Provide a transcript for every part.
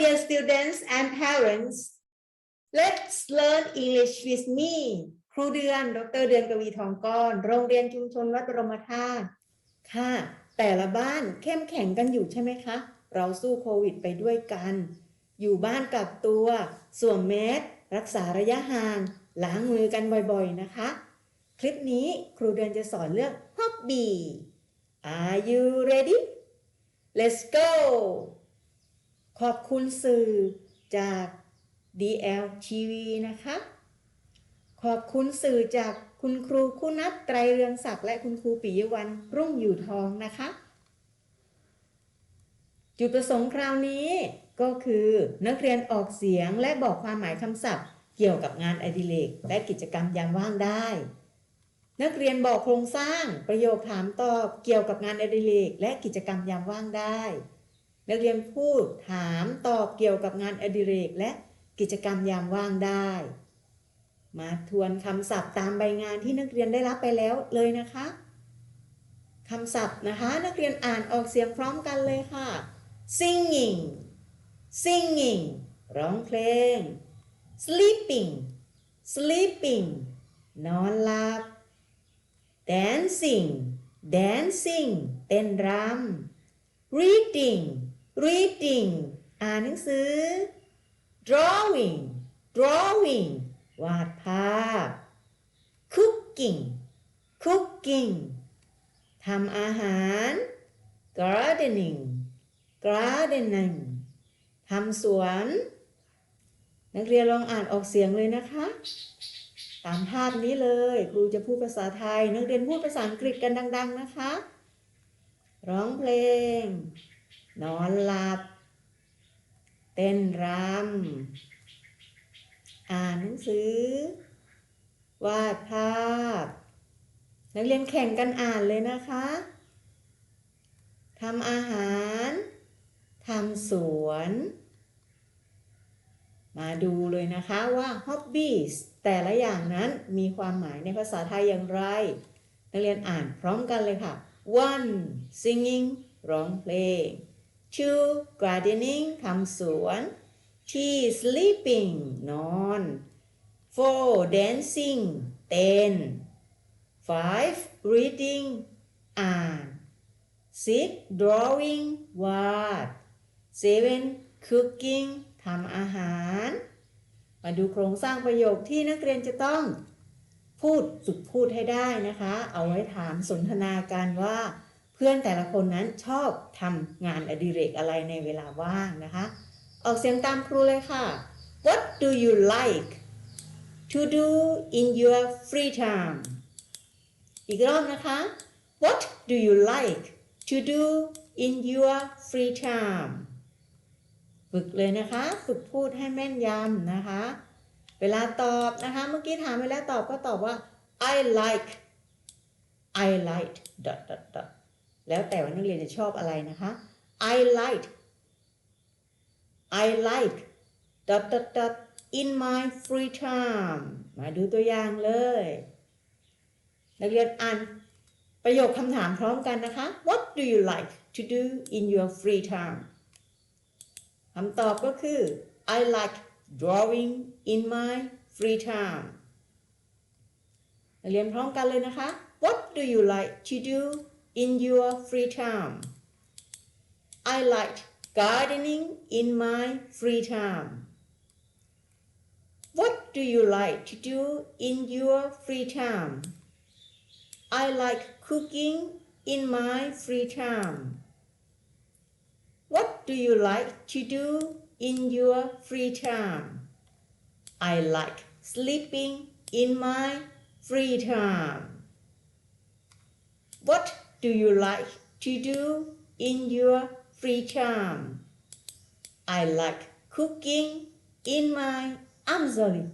dear students and parents let's learn English with me ครูเดือน ดรเดือนกวีทองก้อน โรงเรียนชุมชนวัดบรมธาตุ ค่ะ แต่ละบ้านเข้มแข็งกันอยู่ใช่ไหมคะ เราสู้โควิดไปด้วยกัน อยู่บ้านกับตัว สวมแมส รักษาระยะห่าง ล้างมือกันบ่อยๆ นะคะ คลิปนี้ครูเดือนจะสอนเรื่อง hobby Are you ready Let's go ขอบคุณสื่อจาก DLTV นะคะ ขอบคุณสื่อจากคุณครูคุณนัทไตรเรืองศักดิ์และคุณครูปิยวันรุ่งอยู่ทองนะคะ จุดประสงค์คราวนี้ก็คือนักเรียนออกเสียงและบอกความหมายคำศัพท์ เกี่ยวกับงานอดิเรกและกิจกรรมยามว่างได้ นักเรียนบอกโครงสร้างประโยคถามตอบเกี่ยวกับงานอดิเรกและกิจกรรมยามว่างได้ นักเรียนพูดถามตอบเกี่ยวกับงานอดิเรกและกิจกรรมยามว่างได้ มาทวนคำศัพท์ตามใบงานที่นักเรียนได้รับไปแล้วเลยนะคะคำศัพท์นะคะ นักเรียนอ่านออกเสียงพร้อมกันเลยค่ะ singing singing ร้องเพลง sleeping sleeping นอนหลับ dancing dancing เต้นรำ reading reading อ่านหนังสือ drawing drawing วาดภาพ cooking cooking ทำอาหาร gardening gardening ทำสวน นักเรียนลองอ่านออกเสียงเลยนะคะ ตามภาพนี้เลยครูจะพูดภาษาไทย นักเรียนพูดภาษาอังกฤษกันดัง ๆ นะคะ ร้องเพลง นอนหลับ เต้นรำ อ่านหนังสือ วาดภาพ นักเรียนแข่งกันอ่านเลยนะคะทำอาหารทำสวน มาดูเลยนะคะว่า hobbies แต่ละอย่างนั้นมีความหมายในภาษาไทยอย่างไร นักเรียนอ่านพร้อมกันเลยค่ะ one singing ร้องเพลง two gardening ทำสวน three sleeping นอน four dancing เต้น five reading อ่าน six drawing วาด seven cooking ทำอาหาร มาดูโครงสร้างประโยคที่นักเรียนจะต้องพูดฝึกพูดให้ได้นะคะ เอาไว้ถามสนทนากันว่า พื่อนแต่ละคนนั้นชอบทำงานอดิเรกอะไรในเวลาว่างนะคะ ออกเสียงตามครูเลยค่ะ What do you like to do in your free time อีกรอบนะคะ What do you like to do in your free time ฝึกเลยนะคะ ฝึกพูดให้แม่นยำนะคะ เวลาตอบนะคะ เมื่อกี้ถามไปแล้วตอบก็ตอบว่า I like I like dot dot dot แล้วแต่ว่านักเรียนจะชอบอะไรนะคะ I like I like dot dot dot in my free time มาดูตัวอย่างเลย นักเรียนอ่านประโยคคำถามพร้อมกันนะคะ What do you like to do in your free time คำตอบก็คือ I like drawing in my free time นักเรียนพร้อมกันเลยนะคะ What do you like to do in your free time I like gardening in my free time What do you like to do in your free time I like cooking in my free time What do you like to do in your free time? I like sleeping in my free time. What do you like to do in your free time? I like cooking in my I'm.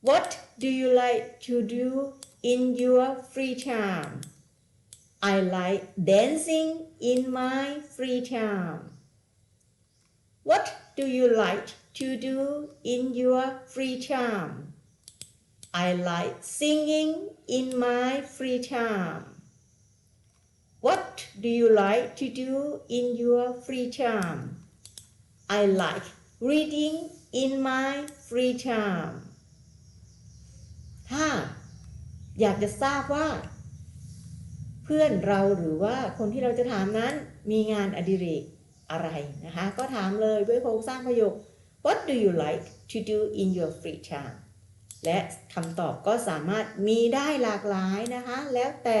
What do you like to do in your free time? I like dancing in my free time. What do you like to do in your free time? I like singing in my free time. What do you like to do in your free time? I like reading in my free time ถ้าอยากจะทราบว่า เพื่อนเราหรือว่าคนที่เราจะถามนั้นมีงานอดิเรกอะไรนะคะ ก็ถามเลยด้วยโครงสร้างประโยค What do you like to do in your free time และคำตอบก็สามารถมีได้หลากหลายนะคะ แล้วแต่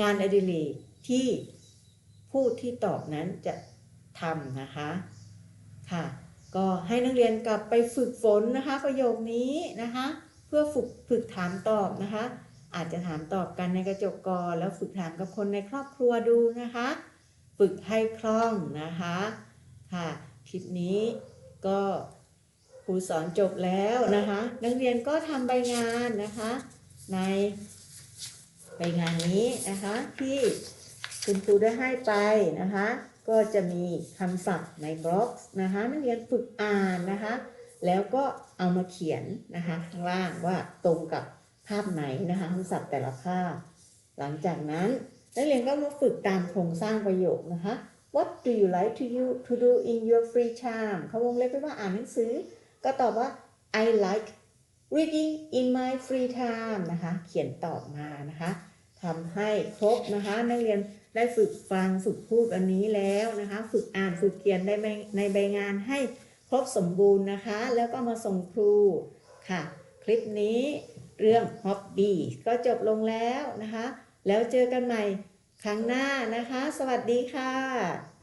งานอดิเรก ที่ผู้ที่ตอบนั้นจะทำนะคะค่ะ ก็ให้นักเรียนกลับไปฝึกฝนนะคะ ประโยคนี้นะคะ เพื่อฝึกฝึกถามตอบนะคะ อาจจะถามตอบกันในกระจกกรแล้วฝึกถามกับคนในครอบครัวดูนะคะ ฝึกให้คล่องนะคะค่ะคลิปนี้ก็ครูสอนจบแล้วนะคะ นักเรียนก็ทำใบงานนะคะ ในใบงานนี้นะคะที่ คุณครูได้ให้ไปนะคะ ก็จะมีคำศัพท์ในบล็อกนะคะนักเรียนฝึกอ่านนะคะ แล้วก็เอามาเขียนนะคะข้างล่างว่าตรงกับภาพไหนนะคะคำศัพท์แต่ละภาพ หลังจากนั้นนักเรียนก็มาฝึกตามโครงสร้างประโยคนะคะ What do you like to you to do in your free time เขาวงเล็บไว้ว่าอ่านหนังสือ ก็ตอบว่า I like reading in my free time นะคะ เขียนตอบมานะคะทำให้ครบนะคะ นักเรียน ได้ฝึกฟังฝึกพูดอันนี้แล้วนะคะ ฝึกอ่านฝึกเขียนในใบในใบงานให้ครบสมบูรณ์นะคะ แล้วก็มาส่งครูค่ะ คลิปนี้เรื่องฮอบบี้ก็จบลงแล้วนะคะ แล้วเจอกันใหม่ครั้งหน้านะคะ สวัสดีค่ะ